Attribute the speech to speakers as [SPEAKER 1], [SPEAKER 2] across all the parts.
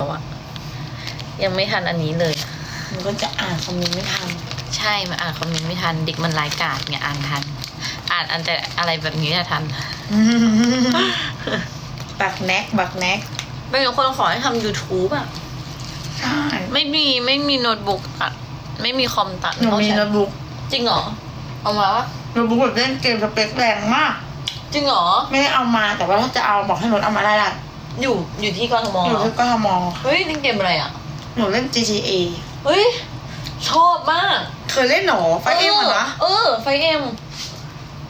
[SPEAKER 1] แล้วอะยังไม่ทันอันนี้เลย
[SPEAKER 2] มันก็จะอ่านคอมเมนต์ไม่ทัน
[SPEAKER 1] ใช่มาอ่านคอมเมนต์ไม่ทันเด็กมันรายกาดไงอ่านทัน อ่านอันแต่อะไรแบบนี้อะทัน
[SPEAKER 2] บักแน็กบักแน็ก
[SPEAKER 1] เป็นคนขอให้ทำ YouTube อะ
[SPEAKER 2] ใช่
[SPEAKER 1] ไม่มีไม่มีโน้ตบุ๊กตัดไม่มีคอมตัด
[SPEAKER 2] หนูมี
[SPEAKER 1] เขาใช้
[SPEAKER 2] โน้ตบุ๊ก
[SPEAKER 1] จริงเหรอ เอามาปะ
[SPEAKER 2] โน้ตบุ๊กแบบเล่นเกมสเปคแรงมาก
[SPEAKER 1] จริงเหรอ
[SPEAKER 2] ไม่ได้เอามาแต่ว่าถ้าจะเอาบอกให้หนูเอามาได้ละ
[SPEAKER 1] อยู่อยู่ที่กทม
[SPEAKER 2] อยู่
[SPEAKER 1] เหรอ
[SPEAKER 2] ที่กทม
[SPEAKER 1] เฮ้ยเล่นเกมอะไรอะ
[SPEAKER 2] หนูเล่น GTA
[SPEAKER 1] เฮ้ย ชอบมาก
[SPEAKER 2] เคยเล่นหนอไฟเอ็มเหรอนะ
[SPEAKER 1] เออ ไฟเอ็ม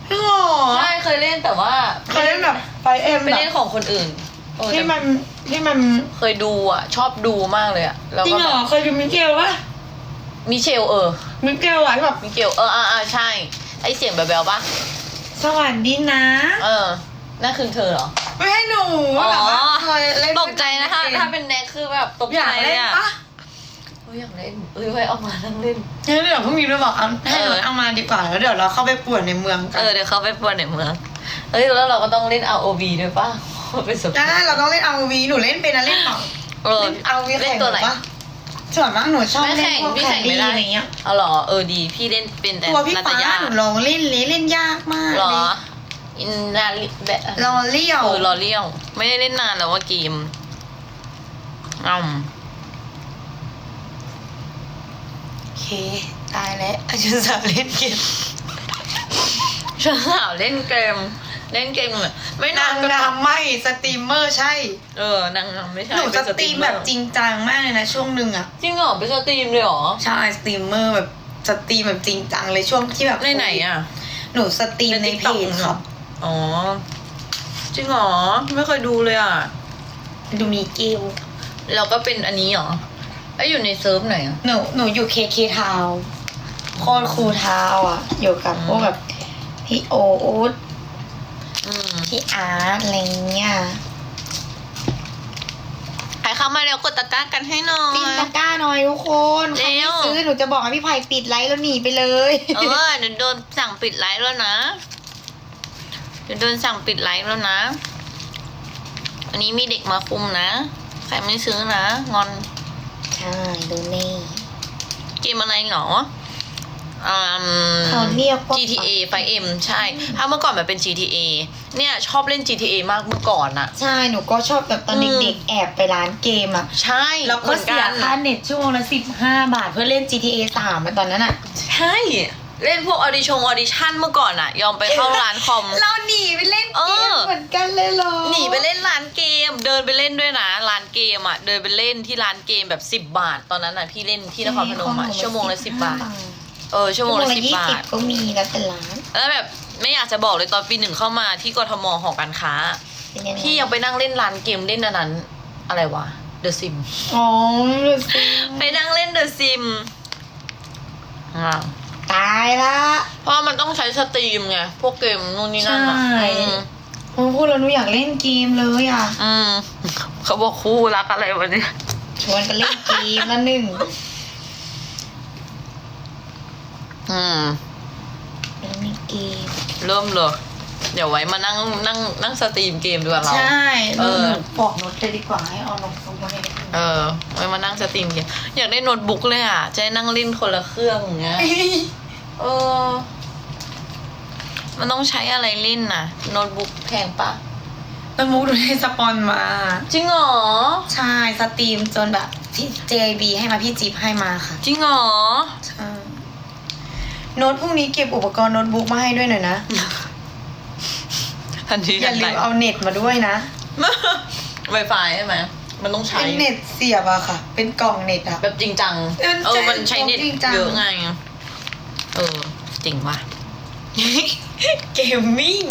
[SPEAKER 2] จริงเหรอ
[SPEAKER 1] ใช่เคยเล่นแต่ว่า
[SPEAKER 2] เคยเล่นแบบไฟเอ็ม
[SPEAKER 1] ไป
[SPEAKER 2] แบบ
[SPEAKER 1] เล่นของคนอื่นเออ
[SPEAKER 2] ที่
[SPEAKER 1] แต่
[SPEAKER 2] มันที่มัน
[SPEAKER 1] เคยดูอะ ชอบดูมากเลยอะแล้ว
[SPEAKER 2] จริง
[SPEAKER 1] ก็
[SPEAKER 2] เหร
[SPEAKER 1] แบ
[SPEAKER 2] อบเคยดูมิเกลวะ
[SPEAKER 1] มิเชลเออ
[SPEAKER 2] มิเกลอะที่แบบ
[SPEAKER 1] มิเกลเอออ่าอ่าใช่ ไอเสียงแบลๆปะ
[SPEAKER 2] สวัสดีนะ
[SPEAKER 1] เออนั่นคือเธอเหรอ
[SPEAKER 2] ไม่ให้หนู
[SPEAKER 1] อ๋อ
[SPEAKER 2] แบบว่าเคยเล่น
[SPEAKER 1] ตกใจนะถ้าถ้าเป็นแน็กคือแบบตก
[SPEAKER 2] อ
[SPEAKER 1] ใจ
[SPEAKER 2] ยาก
[SPEAKER 1] เล
[SPEAKER 2] เล่
[SPEAKER 1] ย
[SPEAKER 2] น
[SPEAKER 1] อะ
[SPEAKER 2] ปะ
[SPEAKER 1] เฮ้ยอยากเล่นเอ้ยไว้เอามานั่งเล่น
[SPEAKER 2] เดี๋ยวพรุ่งนี้ด้วยบอกเอาให้หนู
[SPEAKER 1] เออ
[SPEAKER 2] เอามาดีกว่าแล้วเดี๋ยวเราเข้าไปป่วนในเมืองกั
[SPEAKER 1] เอนอเดี๋ยวเขาไปปวนในเมืองเอ้ยแล้วเราก็ต้องเล่น ROV ด้วยปะเป็นสุด
[SPEAKER 2] ได้เราต้องเล่นเอาวีหนูเล่นเป็นนะเล่นเปล่า
[SPEAKER 1] เออ
[SPEAKER 2] เล่นเอาวี
[SPEAKER 1] เล่
[SPEAKER 2] แข่
[SPEAKER 1] น
[SPEAKER 2] ง
[SPEAKER 1] ตัวไหน
[SPEAKER 2] ปะส่วนมากหนูชอบ
[SPEAKER 1] ไม่
[SPEAKER 2] เล่น
[SPEAKER 1] แข่ง
[SPEAKER 2] พวก
[SPEAKER 1] พี่
[SPEAKER 2] แข่
[SPEAKER 1] แข่
[SPEAKER 2] ง
[SPEAKER 1] ง
[SPEAKER 2] ดี
[SPEAKER 1] ไม่ได้
[SPEAKER 2] อะไรเงี้ย
[SPEAKER 1] เอาเหรอเออดี พี่เล่นเป็นแต่
[SPEAKER 2] ตัวพี่
[SPEAKER 1] นา
[SPEAKER 2] ฟ้า
[SPEAKER 1] ตยา
[SPEAKER 2] หนูลองเล่นเลยเล่นยากมาก
[SPEAKER 1] เหรอ
[SPEAKER 2] เลย
[SPEAKER 1] อิ นนาลิแบบ
[SPEAKER 2] รอเลี้ยว
[SPEAKER 1] เออรอเลี้ยว ไม่ได้เล่นนานแล้วว่าเกมอืม
[SPEAKER 2] โอเค ตายแล้วอาจารย์สาวเล่นเกม
[SPEAKER 1] ฉันสาวเล่นเกม เล่นเกมเลยไม่นานา
[SPEAKER 2] ง
[SPEAKER 1] ก็
[SPEAKER 2] งามไม่สตรีมเมอร์ใช่
[SPEAKER 1] เออนางงามไม่ใช่
[SPEAKER 2] หนูจะ
[SPEAKER 1] เป็น
[SPEAKER 2] สตรีมแบบจริงจังมากเลยนะช่วงหนึ่งอะ
[SPEAKER 1] จริงเหรอเป็นสตรีมเลยเหรอ
[SPEAKER 2] ใช่สตรีมเมอร์แบบสตรีมแบบจริงจังเลยช่วงที่แบบ
[SPEAKER 1] ในไหนอะ
[SPEAKER 2] หนูสตรีมในเพ
[SPEAKER 1] TikTok
[SPEAKER 2] จครับ
[SPEAKER 1] อ๋อ จริงเหรอ ไม่เคยดูเลยอะ
[SPEAKER 2] ดูมีเกล
[SPEAKER 1] เราก็เป็นอันนี้เหรอไอยอยู่ในเซิร์ฟไหนอะ
[SPEAKER 2] หนูหนูอยู่เคเคทาวโคตรคูลทาวอะ อยู่กับ
[SPEAKER 1] อืม
[SPEAKER 2] พวกแบบพี่โอ๊ต
[SPEAKER 1] อืม
[SPEAKER 2] พี่อาร์ตอะไรเงี้ย
[SPEAKER 1] ใครเข้ามาแล้วกดตะกร้ากันให้หน่อ
[SPEAKER 2] ปิด
[SPEAKER 1] ย
[SPEAKER 2] ตะกร้าหน่อยทุกคนใคร
[SPEAKER 1] เร็
[SPEAKER 2] ไม่
[SPEAKER 1] ว
[SPEAKER 2] ซื้อหนูจะบอกให้พี่ไผ่ปิดไลฟ์แล้วหนีไปเลย
[SPEAKER 1] เออเดี๋ยวโดนสั่งปิดไลฟ์แล้วนะเดี๋ยวโดนสั่งปิดไลฟ์แล้วนะ อันนี้มีเด็กมาคุมนะ ใครไม่ซื้อนะ งอน
[SPEAKER 2] ใช่ดูนี่
[SPEAKER 1] เกมอะไรเหรออืม
[SPEAKER 2] เขาเรียกว่า
[SPEAKER 1] GTA 5M ใช่ ถ้าเมื่อก่อนมันเป็น GTA เนี่ยชอบเล่น GTA มากเมื่อก่อนอะ
[SPEAKER 2] ใช่ หนูก็ชอบแบบตอน
[SPEAKER 1] อืม
[SPEAKER 2] เด็กๆแอบไปร้านเกมอะ
[SPEAKER 1] ใช่
[SPEAKER 2] แล้วก็เสีย
[SPEAKER 1] หมือนน
[SPEAKER 2] ค่าเน็ตชั่วโมงละสิบห้าบาทเพื่อเล่น GTA สามอะตอนนั้นอะ
[SPEAKER 1] ใช่ เล่นพวกออดิชงออดิชั่นเมื่อก่อนอะยอมไปเข้าร้านคอม
[SPEAKER 2] เราหนีไปเล่น
[SPEAKER 1] เอ
[SPEAKER 2] เกม
[SPEAKER 1] อ
[SPEAKER 2] เหมือนกันเลยเหรอ
[SPEAKER 1] หนีไปเล่นร้านเกม เดินไปเล่นด้วยนะร้านเกมอะเดินไปเล่นที่ร้านเกมแบบสิบบาท ตอนนั้นอะพี่เล่นที่นครพนมอะชั่วโมงละสิบบาท เออชั่วโมงละสิบบาท
[SPEAKER 2] ก็มีแล้วแต่ร้าน
[SPEAKER 1] แล้วแบบไม่อยากจะบอกเลยตอนปีหนึ่งเข้ามาที่กทมหอการค้า
[SPEAKER 2] เป็นยังไง
[SPEAKER 1] พี่ยังไปนั่งเล่นร้านเกมเล่นอันนั้น อะไรวะเดอะซิม
[SPEAKER 2] อ๋อดูสิ
[SPEAKER 1] ไปนั่งเล่นเดอะซิมอ่า
[SPEAKER 2] ตายละ
[SPEAKER 1] เพราะว่ามันต้องใช้สตรีมไง พวกเกมนู่นนี่นั่นอะ
[SPEAKER 2] ใช่
[SPEAKER 1] อืม
[SPEAKER 2] โอ้พูดแล้วหนูอยากเล่นเกมเลยอะ
[SPEAKER 1] อืมเขาบอกคู่รักอะไรวะเนี่ย
[SPEAKER 2] ชวนกันเล่นเกมละหนึ่ง
[SPEAKER 1] อืม
[SPEAKER 2] เล่นเกม
[SPEAKER 1] เริ่มเลย เดี๋ยวไว้มานั่งนั่งนั่งสตรีมเกมดีกว่าเรา
[SPEAKER 2] ใช่
[SPEAKER 1] เออ
[SPEAKER 2] หนูบอกโน้ตเลยดีกว่าให้เอานมลงมาให้ได้
[SPEAKER 1] เออ ไว้มานั่งสตรีมเกมอยากได้โน้ตบุ๊กเลยอะ จะได้นั่งเล่นคนละเครื่องอย่างเงี้ย เออ มันต้องใช้อะไรเล่นน่ะ โน้ตบุ๊กแพงปะ
[SPEAKER 2] แล้วมุกดูให้สปอนมา
[SPEAKER 1] จริงเหรอ
[SPEAKER 2] ใช่สตรีมจนแบบพี่ JB ให้มาพี่จิ๊บให้มาค่ะ
[SPEAKER 1] จริงเหรอ
[SPEAKER 2] ใช่โน้ตพรุ่งนี้เก็บอุปกรณ์โน้ตบุ๊กมาให้ด้วยหน่อยนะ
[SPEAKER 1] ทันที
[SPEAKER 2] อย่า
[SPEAKER 1] ทัน
[SPEAKER 2] ลื
[SPEAKER 1] ใด
[SPEAKER 2] มเอาเน็ตมาด้วยนะ
[SPEAKER 1] ไวไฟใช่ไหมมันต้องใช้
[SPEAKER 2] เป็นเน็ตเสียบอะค่ะ เป็นกล่องเน็ตอะ
[SPEAKER 1] แบบจริงจัง
[SPEAKER 2] เออ
[SPEAKER 1] เออมันใช้เน็ต
[SPEAKER 2] จริงจัง
[SPEAKER 1] เยอะไง เออ จริงว่ะ
[SPEAKER 2] เกมมิ่ง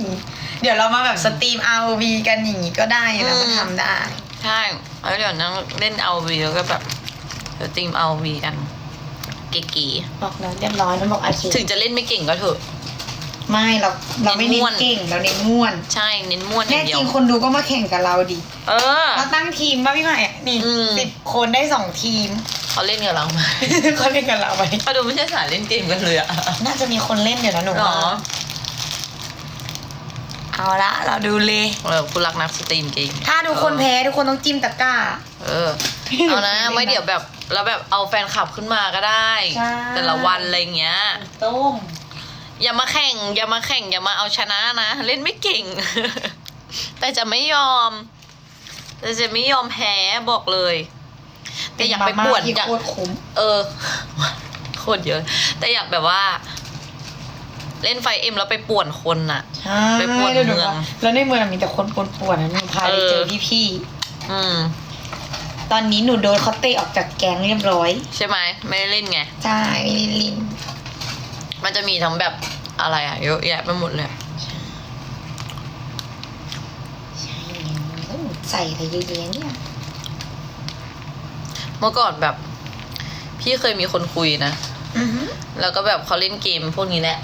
[SPEAKER 2] เดี๋ยวเรามาแบบสตรีม ROV กันอย่างนี้ก็ได้นะ
[SPEAKER 1] อืม
[SPEAKER 2] มันทำได้
[SPEAKER 1] ใช่แล้วเดี๋ยวนั่งเล่นเอาวีแล้วก็แบบสตรีมเอาวีกันเก๋
[SPEAKER 2] บอกแล้วเรียบร้อยแล้วบอกอาเค
[SPEAKER 1] ๆถึงจะเล่นไม่เก่งก็เถอะ
[SPEAKER 2] ไม่เราเราไม่
[SPEAKER 1] เน้
[SPEAKER 2] เน้
[SPEAKER 1] นม่วน
[SPEAKER 2] นเก่งเราเน้นม่วน
[SPEAKER 1] ใช่เน้นม่วนอ
[SPEAKER 2] แน่
[SPEAKER 1] ย่างเดี
[SPEAKER 2] จ
[SPEAKER 1] ยว
[SPEAKER 2] ริงคนดูก็มาแข่งกับเราดิ
[SPEAKER 1] เออ
[SPEAKER 2] เราตั้งทีมว่าพี่ใหม่นี่
[SPEAKER 1] อืม
[SPEAKER 2] สิบคนได้สองทีม
[SPEAKER 1] เขาเล่นกับเราไหม
[SPEAKER 2] เขาเล่นกับเราไหม
[SPEAKER 1] เขาดูไม่ใช่สายเล่นเกมกันเลยอะ
[SPEAKER 2] น่าจะมีคนเล่นเดี๋ยวนะหนู
[SPEAKER 1] หรอ
[SPEAKER 2] ว่าเอาละเราดูเลย
[SPEAKER 1] เออผู้รักนักสตรีมเก่ง
[SPEAKER 2] ถ้าทุกคนแพ้ทุกคนต้องจิ้มตะกร้า
[SPEAKER 1] เออ เอานะ ไม่เดี๋ยวแบบแล้วแบบเอาแฟนคลับขึ้นมาก็ได้
[SPEAKER 2] ใช่
[SPEAKER 1] แต่ละวันอะไรเงี้ย
[SPEAKER 2] ต้ม
[SPEAKER 1] อย่ามาแข่ง อย่ามาแข่ง อย่ามาเอาชนะนะ เล่นไม่เก่ง แต่จะไม่ยอม แต่จะไม่ยอมแพ้บอกเลย แต่อยากไปป่วน
[SPEAKER 2] ที่
[SPEAKER 1] อยาก
[SPEAKER 2] โคตรคุ้ม
[SPEAKER 1] เออโคตรเยอะ แต่อยากแบบว่า เล่นไฟเอ็มแล้วไปป่วนคนน่ะ
[SPEAKER 2] ใช่
[SPEAKER 1] ไปป่วน
[SPEAKER 2] แล้วดู
[SPEAKER 1] เมือง
[SPEAKER 2] ว่าแล้วในเมืองมีแต่คนป่วนๆนะหนูพาไปเจอพี่
[SPEAKER 1] อืม
[SPEAKER 2] ๆตอนนี้หนูโดนเขาเตะออกจากแก๊งเรียบร้อย
[SPEAKER 1] ใช่ไหมไม่ได้เล่นไง
[SPEAKER 2] ใช่ไม่ได้ลิน
[SPEAKER 1] มันจะมีทั้งแบบอะไรอะเยอะแยะไปหมดเลย
[SPEAKER 2] ใช่แล้วหนูใส่อะไรเยอะแยะเนี่ย
[SPEAKER 1] เมื่อก่อนแบบ พี่เคยมีคนคุยนะ
[SPEAKER 2] อือหือ
[SPEAKER 1] แล้วก็แบบเขาเล่นเกมพวกนี้แหละ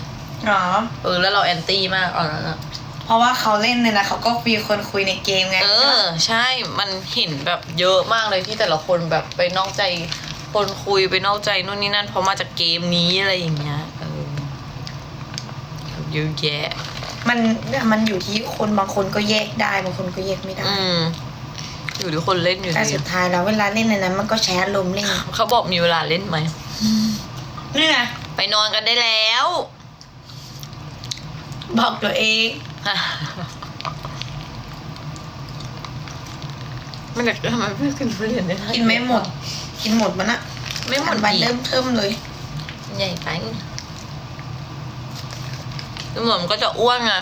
[SPEAKER 2] หรอ
[SPEAKER 1] เออแล้วเราแอนตี้มากตอนนั้นอะ
[SPEAKER 2] เพราะว่าเขาเล่นเนี่ยนะเขาก็มีคนคุยในเกมไง
[SPEAKER 1] เออ ใช่มันเห็นแบบเยอะมากเลยที่แต่ละคนแบบไปนอกใจคนคุยไปนอกใจนู่นนี่นั่นเพราะมาจากเกมนี้อะไรอย่างเงี้ยเออ เยอะแยะ
[SPEAKER 2] มันมันอยู่ที่คนบางคนก็แยกได้บางคนก็แยกไม่ได้
[SPEAKER 1] อืมอยู่ที่คนเล่นอยู่
[SPEAKER 2] แต่
[SPEAKER 1] ดี
[SPEAKER 2] สุดท้ายแล้วเวลาเล่นในนั้นมันก็แชร์ลมณ์เล่น
[SPEAKER 1] เขาบอกมีเวลาเล่นไหม
[SPEAKER 2] นี่ไง
[SPEAKER 1] ไปนอนกันได้แล้ว
[SPEAKER 2] บอกตัวเอง
[SPEAKER 1] มันอยากทำไมเพื่อกินทุเรียนได้
[SPEAKER 2] กินไม่หมด กินหมดมันอะ
[SPEAKER 1] ไม่หมด
[SPEAKER 2] วัน
[SPEAKER 1] ดี
[SPEAKER 2] เริ่มเทิมเลย
[SPEAKER 1] ใหญ่ไป ดูเหมือนมันก็จะอ้วนไง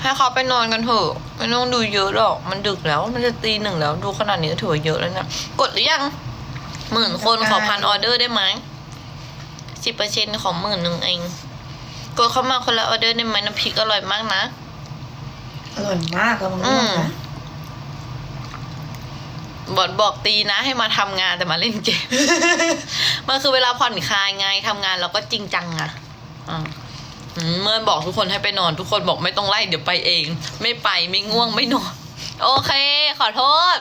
[SPEAKER 1] ให้เขาไปนอนกันเถอะไม่ต้องดูเยอะหรอก มันดึกแล้ว มันจะตีหนึ่งแล้ว ดูขนาดนี้ก็ถือว่าเยอะแล้วเนี่ยกดหรือยังหมื่นคนขอพันออเดอร์ได้ไหมสิบเปอร์เซ็นของหมื่นหนึ่งเอง กดเข้ามาคนละออเดอร์ได้ไหมน้ำพริกอร่อยมากนะ
[SPEAKER 2] อร่อยมากเลยมึง
[SPEAKER 1] อื
[SPEAKER 2] รู้
[SPEAKER 1] ม
[SPEAKER 2] นะ
[SPEAKER 1] บอดบอกตีนะ ให้มาทำงานแต่มาเล่นเกม มันคือเวลาผ่อนคลายไงทำงานเราก็จริงจังอะ อะอืมเมื่อบอกทุกคนให้ไปนอน ทุกคนบอกไม่ต้องไล่เดี๋ยวไปเอง ไม่ไปไม่ง่วงไม่นอน โอเค ขอโทษ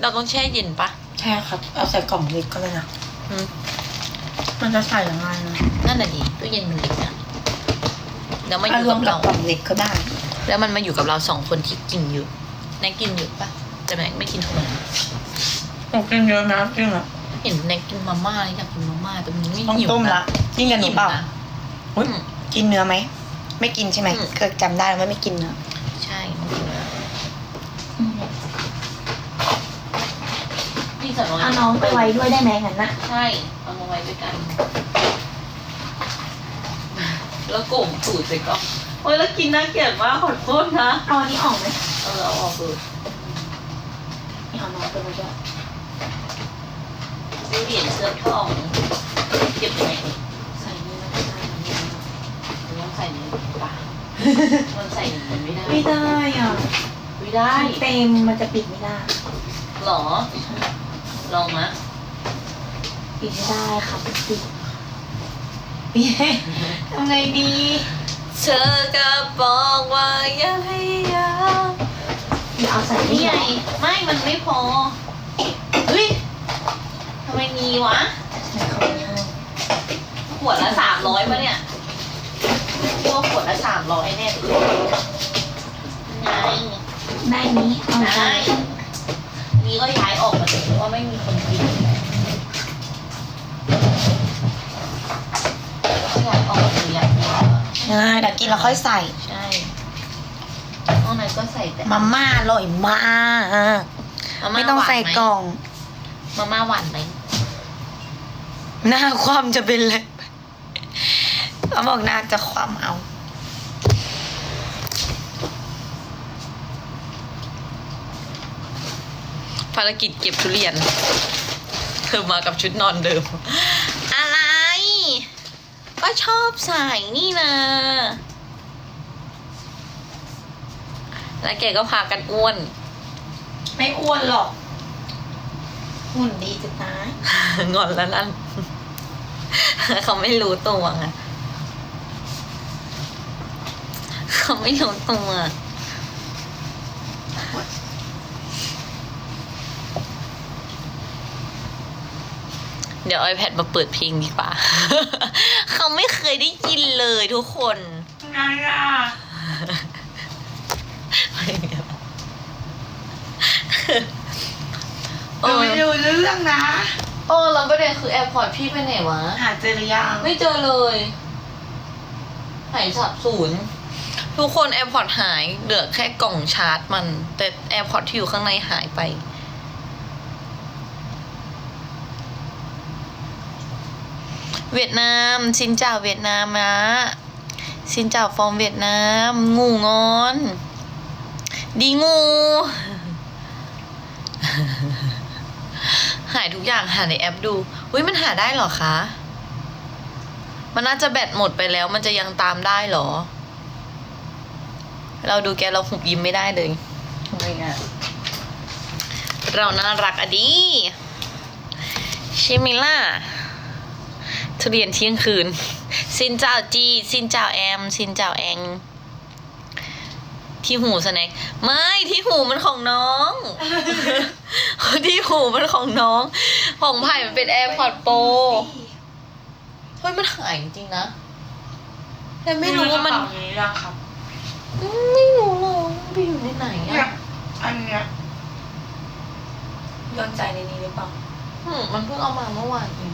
[SPEAKER 1] เราต้องแช่เย็นปะ
[SPEAKER 2] ใช่ครับ เอาใส่กล่องเล็กก็เลยนะ
[SPEAKER 1] อืม
[SPEAKER 2] มันจะใส่ยังไงนะ
[SPEAKER 1] นั่นน่ะดิตู้เย็นมันเล็กอะแล้วมาอ
[SPEAKER 2] ถ้า
[SPEAKER 1] ยู่
[SPEAKER 2] รว
[SPEAKER 1] กั
[SPEAKER 2] ม
[SPEAKER 1] บ
[SPEAKER 2] กับ
[SPEAKER 1] เรา
[SPEAKER 2] กล่องเล็กก็ได้
[SPEAKER 1] แล้วมันมาอยู่กับเราสองคนที่กินเยอะแน็กกินเยอะปะแต่แน็กไม่กินเท่าไหร่
[SPEAKER 2] ผมกินเยอะนะจริงอะ
[SPEAKER 1] เห็นแน็กกินมาม่าอยากกินมาม่าแต่มันไม่
[SPEAKER 2] ต้อง
[SPEAKER 1] หิว
[SPEAKER 2] ต้ม
[SPEAKER 1] นะ
[SPEAKER 2] ละยิ่งกับหนูเปล่า
[SPEAKER 1] อิ่มนะ
[SPEAKER 2] อุ๊ย
[SPEAKER 1] อืม
[SPEAKER 2] กินเนื้อไหม ไม่กินใช่ไหม
[SPEAKER 1] อืม
[SPEAKER 2] เคยจำได้ว่าไม่กินเนื้อ
[SPEAKER 1] ใช่ไม่กินนะพี่สาว
[SPEAKER 2] เอาน้องไปไว้ด้วยได้ไหมงั้นนะ
[SPEAKER 1] ใช่เอามาไว้ด้วยกัน แล้วโกงตูดใส่กล้องโอ้ยแล้วกินน่าเกลียดมากขอโทษนะ
[SPEAKER 2] เอาอันนี้ออกไหม
[SPEAKER 1] เออเอาออกเลย
[SPEAKER 2] นี่เอาน้องไปไว้ด้วย
[SPEAKER 1] ซื้อเหรียญเสื้อทองเก็บยังไงดี
[SPEAKER 2] ใส่นี่นะไม่ได้นะ
[SPEAKER 1] มันต้องใส่ในปากมันใส่ในนี้ไม่ได้
[SPEAKER 2] ไม่ได้อะ
[SPEAKER 1] ไม่ได้
[SPEAKER 2] เต็มมันจะปิดไม่ได้
[SPEAKER 1] หรอ ลองมะ
[SPEAKER 2] ปิดไม่ได้ค่ะปิดปิดปิดทำไงดี
[SPEAKER 1] เธอก็บอกว่าอย่าพยายาม
[SPEAKER 2] เดี๋ยวเอาใส่
[SPEAKER 1] นี่
[SPEAKER 2] นี่
[SPEAKER 1] ไง
[SPEAKER 2] ไง
[SPEAKER 1] ไม่มันไม่พอเฮ้ยทำ ไมมีวะ ขวดละสามร้อยปะเนี่ยพวกขวดละสามร้อยแน่เลยไง
[SPEAKER 2] ได้นี้เอา
[SPEAKER 1] ได้
[SPEAKER 2] ใส่
[SPEAKER 1] อันนี้ก็ย้ายออกมาเลยเพราะว่าไม่มีคนกินก็ย้ายออกมาเลยอะ
[SPEAKER 2] ได้เดี๋ยวกินแล้วค่อยใส่
[SPEAKER 1] ใช่ห้องนั้นก็ใส่แต่
[SPEAKER 2] มาม่าอร่อยมากาไม่ต้องใส่กล่อง
[SPEAKER 1] มาม่าหวานไหม
[SPEAKER 2] หน้าความจะเป็นเลยเขาบอกหน้าจะความเอา
[SPEAKER 1] ภารกิจเก็บทุเรียน เธอมากับชุดนอนเดิม อะไร ก็ชอบใส่นี่นะแล้วแกก็พากันอ้วน
[SPEAKER 2] ไม่อ้วนหรอกหุ่นดีจะตาย
[SPEAKER 1] งอนแล้วนั่น เขาไม่รู้ตัวไงเขาไม่รู้ตัวเดี๋ยว iPad มาเปิดเพลงดีกว่า เขาไม่เคยได้ยินเลยทุกคน
[SPEAKER 2] ไงอะห
[SPEAKER 1] เอ
[SPEAKER 2] นู
[SPEAKER 1] อ
[SPEAKER 2] ไม่รู้เรื่องนะ
[SPEAKER 1] เออแล้วประเด็นคือแอร์พอร์ตพี่ไปไหนวะ
[SPEAKER 2] หาเจอหรือยัง
[SPEAKER 1] ไม่เจอเลยหายสับสูญทุกคนแอร์พอร์ตหายเหลือแค่กล่องชาร์จมัน แต่แอร์พอร์ตที่อยู่ข้างในหายไป เวียดนามซินเจ้าเวียดนามนะซินเจ้าฟอร์มเวียดนาม งูงอน ดีงู หายทุกอย่างหาในแอปดูอุ้ยมันหาได้เหรอคะ มันน่าจะแบตหมดไปแล้ว มันจะยังตามได้เหรอ เราดูแกเราหุบยิ้มไม่ได้เลยทำไมอะเราน่ารักอะดีใช่ไหมล่ะทุเรียนเที่ยงคืน สินเจ้าจี สินเจ้าแอม สินเจ้าแอง ที่หูสแน็คไม่ที่หูมันของน้อง ที่หูมันของน้อง ของไผ่มันเป็น AirPods Pro เฮ้ยมันหายจริงๆนะแต่ไม่รู้ว่ามัน
[SPEAKER 2] กระเป๋นี้ยังครับ
[SPEAKER 1] ไม่รู้หรอกมันไปอยู่ในไหน
[SPEAKER 2] เนี่ย
[SPEAKER 1] อะ
[SPEAKER 2] อันเนี้ยโยนใจในนี้หรือเปล่า
[SPEAKER 1] อืมมันเพิ่งเอามาเมื่อวานเอง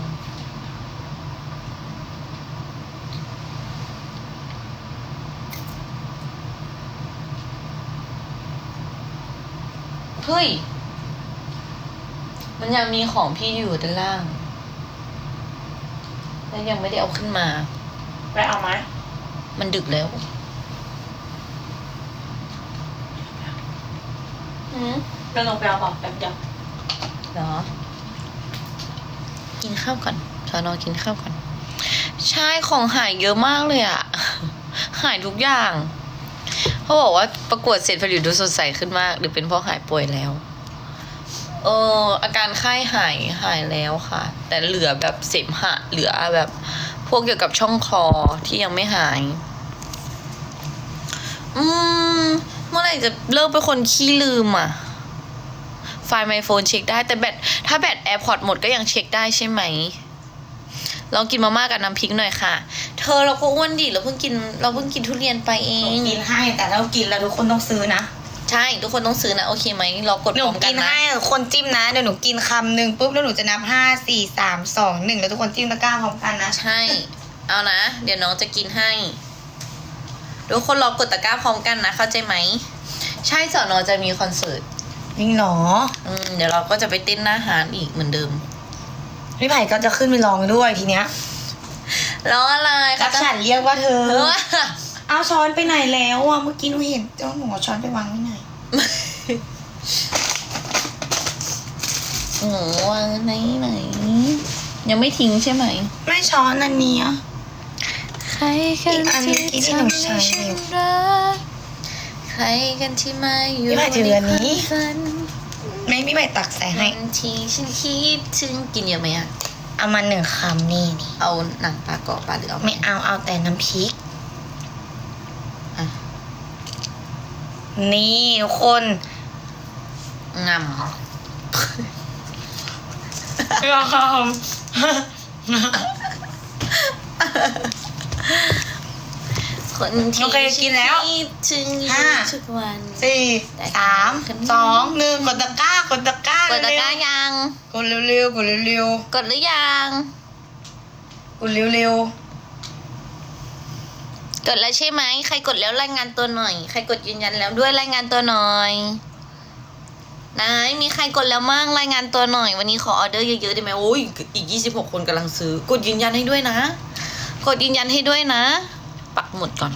[SPEAKER 1] ฮ้ย มันยังมีของพี่อยู่ด้านล่าง แล้วยังไม่ได้เอาขึ้นมา
[SPEAKER 2] ไปเอาไหม
[SPEAKER 1] มันดึกแล้วอืม
[SPEAKER 2] เราลงไปเอาบอกแป๊บเดียว
[SPEAKER 1] เหรอ กินข้าวก่อนสอนอกินข้าวก่อน ใช่ของหายเยอะมากเลยอะ หายทุกอย่าง เขาบอกว่าประกวดเสร็จผลิตดูสดใสขึ้นมาก หรือเป็นเพราะหายป่วยแล้ว เออ อาการไข้หายหายแล้วค่ะ แต่เหลือแบบเสมหะ เหลือแบบ พวกเกี่ยวกับช่องคอที่ยังไม่หาย อืม เมื่อไหร่จะเลิกเป็นคนขี้ลืมอะ ไฟล์ไมโฟนเช็คได้แต่แบตถ้าแบต AirPod หมดก็ยังเช็คได้ใช่ไหม ลองกินมาม่ากับน้ำพริกหน่อยค่ะ เธอเราก็อ้วนดิเราเพิ่งกิน เราเพิ่งกินทุเรียนไปเอ
[SPEAKER 2] หนู
[SPEAKER 1] ง
[SPEAKER 2] กินให้แต่เรากินแล้วทุกคนต้องซื้อนะ
[SPEAKER 1] ใช่ ทุกคนต้องซื้อนะ โอเคไหมเรากด
[SPEAKER 2] หนู
[SPEAKER 1] พร้อมกั
[SPEAKER 2] กิ
[SPEAKER 1] น
[SPEAKER 2] น
[SPEAKER 1] นะ
[SPEAKER 2] ให้คนจิ้มนะเดี๋ยวหนูกินคำหนึ่งปุ๊บแล้วหนูจะนับห้าสี่สามสองหนึ่งแล้วทุกคนจิ้มตะกร้าพร้อมกันนะ
[SPEAKER 1] ใช่ เอานะ เดี๋ยวน้องจะกินให้ ทุกคนรอกดตะกร้าพร้อมกันนะ เข้าใจไหม ใช่สอนอจะมีคอนเสิร์ต
[SPEAKER 2] จริงเหรอ
[SPEAKER 1] อืมเดี๋ยวเราก็จะไปเต้นหน้าหารอีกเหมือนเดิม
[SPEAKER 2] พี่ไผ่ก็จะขึ้นไปร้องด้วยทีเนี้ย
[SPEAKER 1] แล้วอะไร
[SPEAKER 2] รั
[SPEAKER 1] คะ
[SPEAKER 2] บฉันเรียกว่าเธอ
[SPEAKER 1] เออ
[SPEAKER 2] เอาช้อนไปไหนแล้วอะเมื่อกี้หนูเห็นเจ้าหนูเอาช้อนไปวางไว้ไหน
[SPEAKER 1] หนูวางไหนไหน ยังไม่ทิ้งใช่ไหม
[SPEAKER 2] ไม่ช้อนอันเนี้ย
[SPEAKER 1] ใครกัน
[SPEAKER 2] อีกอันเมื่อกี้ที่หนูใช้
[SPEAKER 1] ทำให้ฉันรักใครกันที่มาอยู่
[SPEAKER 2] พี่ไผ่ถืออันนี้
[SPEAKER 1] ใความฝัน
[SPEAKER 2] ไม่พี่ไผ่ตักใส่ให้
[SPEAKER 1] วันที่ฉันคิดถึงกินเยอะไหมอะ
[SPEAKER 2] เอามาหนึ่งคำนี่นี่
[SPEAKER 1] เอาหนังปลากรอบปลาหรือเอา
[SPEAKER 2] ไม่เอาเอาแต่น้ำพริก
[SPEAKER 1] อะ
[SPEAKER 2] นี่ทุกคน
[SPEAKER 1] งำ
[SPEAKER 2] ราคา
[SPEAKER 1] คนที่
[SPEAKER 2] โอเคกินแล้ว
[SPEAKER 1] คิดถึงอยู่
[SPEAKER 2] ห้า
[SPEAKER 1] ทุกวัน
[SPEAKER 2] สี่สามสองหนึ่งกดตะกร้ากดตะกร้าก
[SPEAKER 1] ดตะกร้า
[SPEAKER 2] เร็ว
[SPEAKER 1] ยัง
[SPEAKER 2] ๆกดเร็วๆกดเร็ว
[SPEAKER 1] กดหรือยัง
[SPEAKER 2] ๆกดเร็ว
[SPEAKER 1] กดแล้วใช่ไหมใครกดแล้วรายงานตัวหน่อย ใครกดยืนยันแล้วด้วยรายงานตัวหน่อยนายมีใครกดแล้วมั่งรายงานตัวหน่อย วันนี้ขอออเดอร์เยอะๆได้ไหมโอ้ยอีก 26 คนกำลังซื้อกดยืนยันให้ด้วยนะ กดยืนยันให้ด้วยนะ ปักหมุดก่อน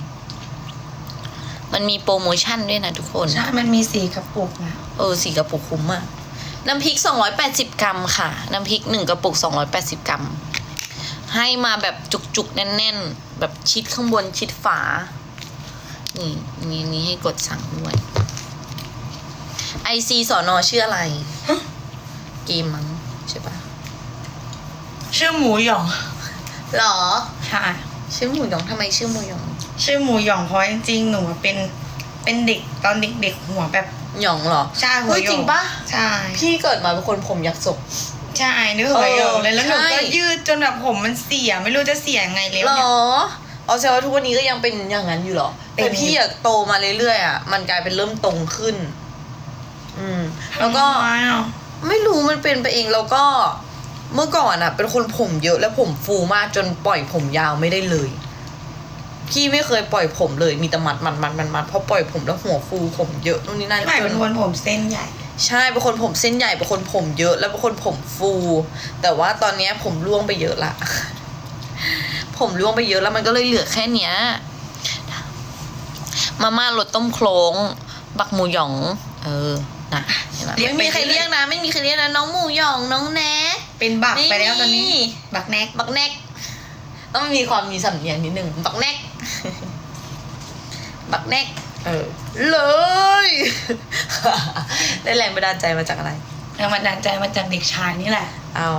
[SPEAKER 1] มันมีโปรโมชั่นด้วยนะทุกคน
[SPEAKER 2] ๆใช่ มันมีสีกระปุกนะ
[SPEAKER 1] เออสี่กระปุกคุ้มมากน้ำพริก 280 กรัมค่ะ น้ำพริกหนึ่งกระปุก 280 กรัม ให้มาแบบจุกๆ แน่นๆ แบบชิดข้างบนชิดฝา นี่นี่นี่ให้กดสั่งด้วยไอซีสอนอชื่ออะไรเกมมั้งใช่ปะ
[SPEAKER 2] ชื่อหมูหยอง
[SPEAKER 1] หรอ
[SPEAKER 2] ใช่
[SPEAKER 1] ชื่อหมูหยองทำไมชื่อหมูหยอง
[SPEAKER 2] ชื่อหมูหยองเพราะจริงๆหนูเป็นเป็นเด็กตอนเด็กๆหัวแบบ
[SPEAKER 1] หยองเหรอ
[SPEAKER 2] ใช่หัว
[SPEAKER 1] เฮ้ย
[SPEAKER 2] หยอง
[SPEAKER 1] จริงปะ
[SPEAKER 2] ใช่
[SPEAKER 1] พี่เกิดมาเป็นคนผมยักษ์ศก
[SPEAKER 2] ใช่นึกถอยออกเลยแล้วหนู
[SPEAKER 1] ใช่
[SPEAKER 2] ก็ยืดจนแบบผมมันเสียไม่รู้จะเสียยังไงแล้ว
[SPEAKER 1] หร
[SPEAKER 2] เนี่ย
[SPEAKER 1] อเอาแสดงว่าทุกวันนี้ก็ยังเป็นอย่างนั้นอยู่เหรอ
[SPEAKER 2] เป็น
[SPEAKER 1] แต่พี่อะโตมาเรื่อยๆอะมันกลายเป็นเริ่มตรงขึ้น อืม แล้วก็
[SPEAKER 2] ทำไมอะ
[SPEAKER 1] ไม่รู้มันเป็นไปเองแล้วก็ เมื่อก่อนอะเป็นคนผมเยอะและผมฟูมากจนปล่อยผมยาวไม่ได้เลย พี่ไม่เคยปล่อยผมเลยมีแต่มัดมัดมัดมัดมัดเพราะปล่อยผมแล้วหัวฟูผมเยอะนู่นนี่นั่น
[SPEAKER 2] พี่ใหม่
[SPEAKER 1] จ
[SPEAKER 2] เป็นคนผมเส้นใหญ่
[SPEAKER 1] ใช่เป็นคนผมเส้นใหญ่เป็นคนผมเยอะแล้วเป็นคนผมฟู แต่ว่าตอนเนี้ยผมร่วงไปเยอะละ ผมร่วงไปเยอะแล้วมันก็เลยเหลือแค่เนี้ย มาม่ารสต้มโคลงบักหมูหยอง เออ นะเห็นไหม
[SPEAKER 2] เรียก
[SPEAKER 1] ไม่มีใคร
[SPEAKER 2] ไปเรื่
[SPEAKER 1] เรี
[SPEAKER 2] อย
[SPEAKER 1] ยกนะ ไม่มีใครเรียกนะน้องหมูหยองน้องแนก
[SPEAKER 2] เป็นบัก
[SPEAKER 1] ไม่
[SPEAKER 2] ไปแล้วตอนนี้
[SPEAKER 1] มี
[SPEAKER 2] บักแนก
[SPEAKER 1] บักแนกต้องมีความมีสำเนียงนิดหนึ่งบักแนกบักแนกเออเลย ได้แรงบันดาลใจมาจากอะไร
[SPEAKER 2] แรงบันดาลใจมาจากเด็กชายนี่แหละ
[SPEAKER 1] อ๋อ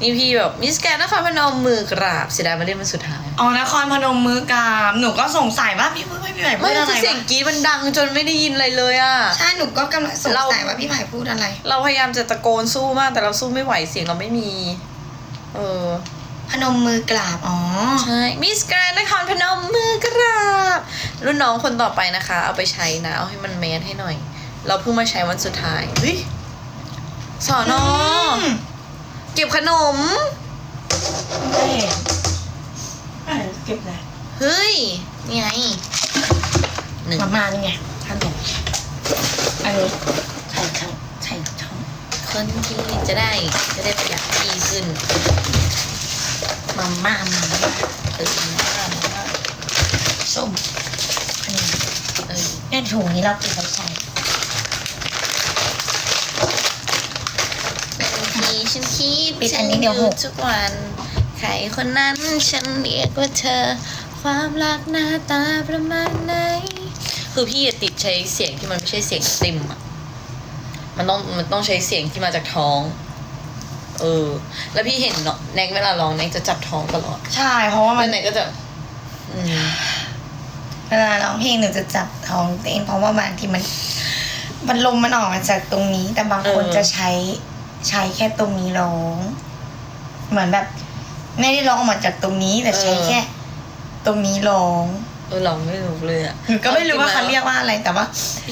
[SPEAKER 1] นี่พี่แบบมิสแกนนครพนมมือกราบเสียดายมาเล่นมันสุดท้าย
[SPEAKER 2] อ๋อนครพนมมือกราบหนูก็สงสัยว่าพี่เพิ่งพี่ใหม่พู
[SPEAKER 1] ไม่
[SPEAKER 2] ดอะไร
[SPEAKER 1] ใช่เสียง
[SPEAKER 2] วะ
[SPEAKER 1] กรีดมันดังจนไม่ได้ยินอะไรเลยอะ
[SPEAKER 2] ใช่หนูก็กำลังสง
[SPEAKER 1] เรา
[SPEAKER 2] สัยว่าพี่ใหม่พูดอะไร
[SPEAKER 1] เราพยายามจะตะโกนสู้มาก แต่เราสู้ไม่ไหวเสียงเราไม่มี เออ
[SPEAKER 2] พนมมือกราบ อ๋อ
[SPEAKER 1] ใช่ มิสแกรนนครพนมมือกราบ รุ่นน้องคนต่อไปนะคะ เอาไปใช้นะ เอาให้มันแมสให้หน่อย เราเพิ่งมาใช้วันสุดท้ายเฮ้ย สอนอ
[SPEAKER 2] ม
[SPEAKER 1] เก็บขนม
[SPEAKER 2] ไม่เห็นอะเก็บเลย
[SPEAKER 1] เฮ้ย นี่ไงหนึ่ง
[SPEAKER 2] มาม่านี่ไงขนมอันนี้ใส่ช่องใส่ช่อง
[SPEAKER 1] คนที่จะได้จะได้ประหยัดที่ขึ้น
[SPEAKER 2] มาม่ามาม่า
[SPEAKER 1] เออมามามา
[SPEAKER 2] ส้มอันนี้
[SPEAKER 1] เออ
[SPEAKER 2] เนี่ยถุงนี้เราเก็บไว้ใช้
[SPEAKER 1] บางที ฉันคิด
[SPEAKER 2] ปิดอันนี้เดี๋ยวหก
[SPEAKER 1] ทุกวันใครคนนั้นฉันเรียกว่าเธอ ความรักหน้าตาประมาณไหน คือพี่อะติดใช้เสียงที่มันไม่ใช่เสียงเต็มอะมันต้องมันต้องใช้เสียงที่มาจากท้อง เออ แล้วพี่เห็นเนาะแน็กเวลาร้องแน็กจะจับท้องตลอด
[SPEAKER 2] ใช่ เพราะว่า
[SPEAKER 1] แล้
[SPEAKER 2] มัน
[SPEAKER 1] วแน็กก็จะ อืม
[SPEAKER 2] เวลาร้องเพลงหนูจะจับท้องตัวเองเพราะว่าบางทีมันมันลมมันออกมาจากตรงนี้ แต่บางคน
[SPEAKER 1] เออ
[SPEAKER 2] จะใช้ ใช้แค่ตรงนี้ร้อง เหมือนแบบ ไม่ได้ร้องออกมาจากตรงนี้แต่ใช้แค่ ตรงนี้ร้อง
[SPEAKER 1] เออเราไม่รู้เลยอะ
[SPEAKER 2] หนูก็ไม่รู้ว่าเขา
[SPEAKER 1] อจงๆ
[SPEAKER 2] เรียกว่าอะไรแต่ว่า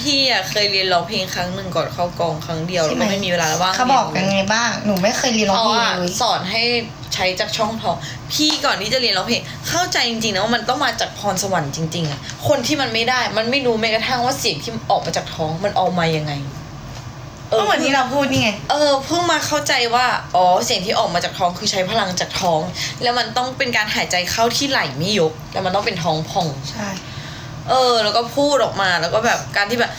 [SPEAKER 1] พี่อะเคยเรียนร้องเพลงครั้งหนึ่งก่อนเข้ากองครั้งเดียว
[SPEAKER 2] ใช่
[SPEAKER 1] แล้ว
[SPEAKER 2] ไหม
[SPEAKER 1] ก็ไม่มีเวลาว่าง
[SPEAKER 2] เขาบอกยังไงบ้างหนูไม่เคยเรียนร้อง
[SPEAKER 1] เขา
[SPEAKER 2] เพลง
[SPEAKER 1] อะ
[SPEAKER 2] เลย
[SPEAKER 1] สอนให้ใช้จากช่องท้องพี่ก่อนที่จะเรียนร้องเพลงเข้าใจจริงๆนะว่ามันต้องมาจากพรสวรรค์จริงๆอะคนที่มันไม่ได้มันไม่รู้แม้กระทั่งว่าเสียงที่ออกมาจากท้องมันออกมายังไง
[SPEAKER 2] ก็เหมือนที่เราพูดนี่ไง
[SPEAKER 1] เออเพิ่งมาเข้าใจว่าอ๋อเสียงที่ออกมาจากท้องคือใช้พลังจากท้อง แล้วมันต้องเป็นการหายใจเข้าที่ไหล่ไม่ยก แล้วมันต้องเป็นท้องพอง
[SPEAKER 2] ใช่
[SPEAKER 1] เออ แล้วก็พูดออกมาแล้วก็แบบการที่แบบ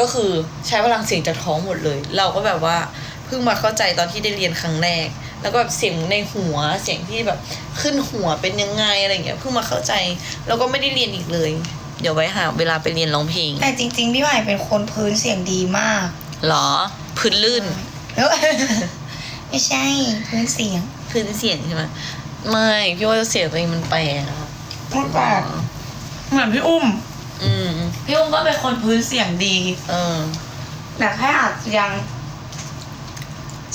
[SPEAKER 1] ก็คือใช้พลังเสียงจากท้องหมดเลย เราก็แบบว่าเพิ่งมาเข้าใจตอนที่ได้เรียนครั้งแรก แล้วก็แบบเสียงในหัวเสียงที่แบบขึ้นหัวเป็นยังไงอะไรเงี้ยเพิ่งมาเข้าใจ แล้วก็ไม่ได้เรียนอีกเลย เดี๋ยวไว้หาเวลาไปเรียนร้องเพลง
[SPEAKER 2] แต่จริงๆพี่ใหม่เป็นคนพื้นเสียงดีมาก
[SPEAKER 1] หรอ พื้นลื่น
[SPEAKER 2] เอ้ยไม่ใช่พื้นเสียง
[SPEAKER 1] พื้นเสียงใช่ไหมไม่พี่ว่าเสียงตัวเองมันแปลกอะ
[SPEAKER 2] เมื่อก่อนเหมือนพี่อุ้ม
[SPEAKER 1] อืม
[SPEAKER 2] พี่อุ้มก็เป็นคนพื้นเสียงดี
[SPEAKER 1] เออ
[SPEAKER 2] แต่แค่อาจจะยัง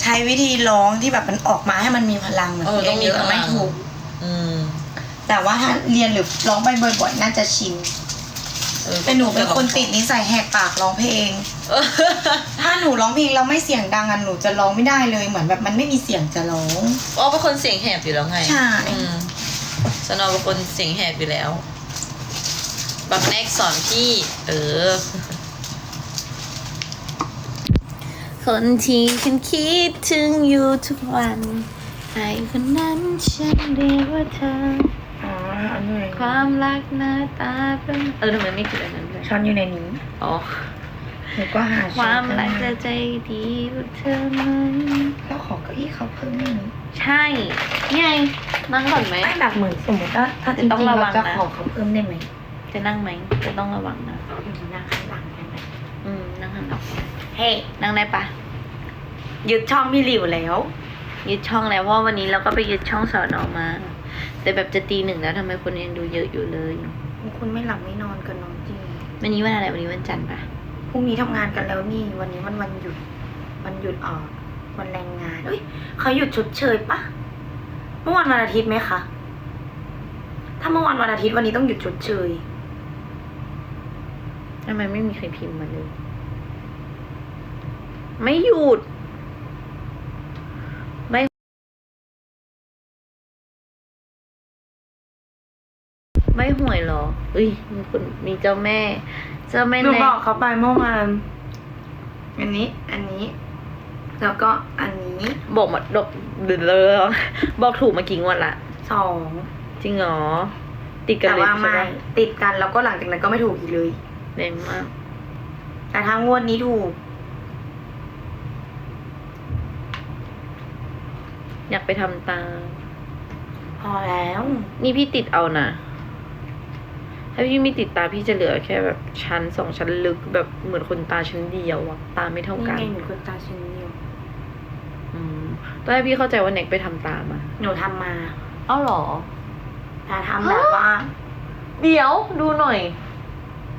[SPEAKER 2] ใช้วิธีร้องที่แบบมันออกมาให้มันมีพลังเหมือน
[SPEAKER 1] เออต้องมี
[SPEAKER 2] เยอะ
[SPEAKER 1] พลัง
[SPEAKER 2] ไม่ถูก
[SPEAKER 1] อืม
[SPEAKER 2] แต่ว่าถ้าเรียนหรือร้องไปบ่อยๆน่าจะชิน
[SPEAKER 1] ออ
[SPEAKER 2] แต่หนูเป็นคนติดนิสัยแหกปากร้องเพลง
[SPEAKER 1] เออ
[SPEAKER 2] ถ้าหนูร้องเพลงแล้วไม่เสียงดังอะหนูจะร้องไม่ได้เลยเหมือนแบบมันไม่มีเสียงจะร้อง
[SPEAKER 1] อ๋อเป็นคนเสียงแหบอยู่แล้วไง
[SPEAKER 2] ใช่
[SPEAKER 1] อืมสนอเป็นคนเสียงแหบอยู่แล้ว บักแนกสอนพี่ เออ คนที่ฉันคิดถึงอยู่ทุกวันใครคนนั้นฉันเรียกว่าเธอ
[SPEAKER 2] อ๋ออันนี้
[SPEAKER 1] ความรักหน้าตาเป็นเออทำไมไม่คิดอันนั้นเลย
[SPEAKER 2] ช้อนอยู่ในนี้
[SPEAKER 1] อ๋อ
[SPEAKER 2] หนูก็หา
[SPEAKER 1] ความรัก
[SPEAKER 2] ช้
[SPEAKER 1] จะ
[SPEAKER 2] อน
[SPEAKER 1] ใจดีกว่าเธอไหม
[SPEAKER 2] แล้วขอเก้าอี้เขาเพิ่มหนึ่ง
[SPEAKER 1] ใช่นี่ไงนั่งก่อนไหม
[SPEAKER 2] ไม่แบบเหมือนสมมติว่าถ้า
[SPEAKER 1] แต่ต้องระวังนะ
[SPEAKER 2] จๆเาจะขอเขาเพิ่มได้ไหม
[SPEAKER 1] จะนั่งไหมจะต้องระวังนะ
[SPEAKER 2] อยู่นั่งข้างหลังได้ไหม
[SPEAKER 1] อืมนั่งหันหลัง
[SPEAKER 2] เฮ้
[SPEAKER 1] นั่งได้ปะ
[SPEAKER 2] ยึดช่องพี่หลิวแล้ว
[SPEAKER 1] ยึดช่องแล้วเพราะวันนี้เราก็ไปยึดช่องสอนออกมา แต่แบบจะตีหนึ่งแล้วทำไมคนยังดูเยอะอยู่เลย
[SPEAKER 2] คุณไม่หลับไม่นอนกันน้องจริง
[SPEAKER 1] วันนี้วันอะไรวันนี้วันจันทร์ปะ
[SPEAKER 2] พรุ่งนี้ทำงานกันแล้วนี่ วันนี้มันวันหยุด วันหยุดออกวันแรงงานเอ้ยเขาหยุดชดเชยปะเมื่อวันวันอาทิตย์ไหมคะ ถ้าเมื่อวันวันอาทิตย์วันนี้ต้องหยุดชดเชย
[SPEAKER 1] ทำไมไม่มีใครพิมพ์มาเลย ไม่หยุด ไม่ ไม่ห่วยเหรอเฮ้ยมีคนมีเจ้าแม่ เจ้าแม่
[SPEAKER 2] หนู
[SPEAKER 1] แน่
[SPEAKER 2] บอกเขาไปเมื่อวาน อันนี้ อันนี้ แล้วก็อันนี้
[SPEAKER 1] บอกมาดอกเดือดบอกถูกมากี่งวดละ
[SPEAKER 2] สอง
[SPEAKER 1] จริงเหรอ ติดกัน
[SPEAKER 2] แต่
[SPEAKER 1] เลย
[SPEAKER 2] ว่า
[SPEAKER 1] ใช่
[SPEAKER 2] ไม่
[SPEAKER 1] ไหม
[SPEAKER 2] ติดกันแล้วก็หลังจากนั้นก็ไม่ถูกอีกเลย
[SPEAKER 1] เด่นมาก
[SPEAKER 2] แต่ถ้างวดนี้ถูก
[SPEAKER 1] อยากไปทำตาม
[SPEAKER 2] พอแล้ว
[SPEAKER 1] นี่พี่ติดเอานะ ถ้าพี่ไม่ติดตาพี่จะเหลือแค่แบบชั้นสองชั้นลึกแบบเหมือนคนตาชั้นเดียวอะตาไม่เท่า
[SPEAKER 2] นี่
[SPEAKER 1] กัน
[SPEAKER 2] ไงหนูคนตาชิ้นเดียว
[SPEAKER 1] อืมตอนแรกพี่เข้าใจว่าเน็กไปทำตามอะ
[SPEAKER 2] หนูทำมา
[SPEAKER 1] เอ้าหรอ
[SPEAKER 2] แต่ทำแบบว่า
[SPEAKER 1] เดี๋ยวดูหน่อย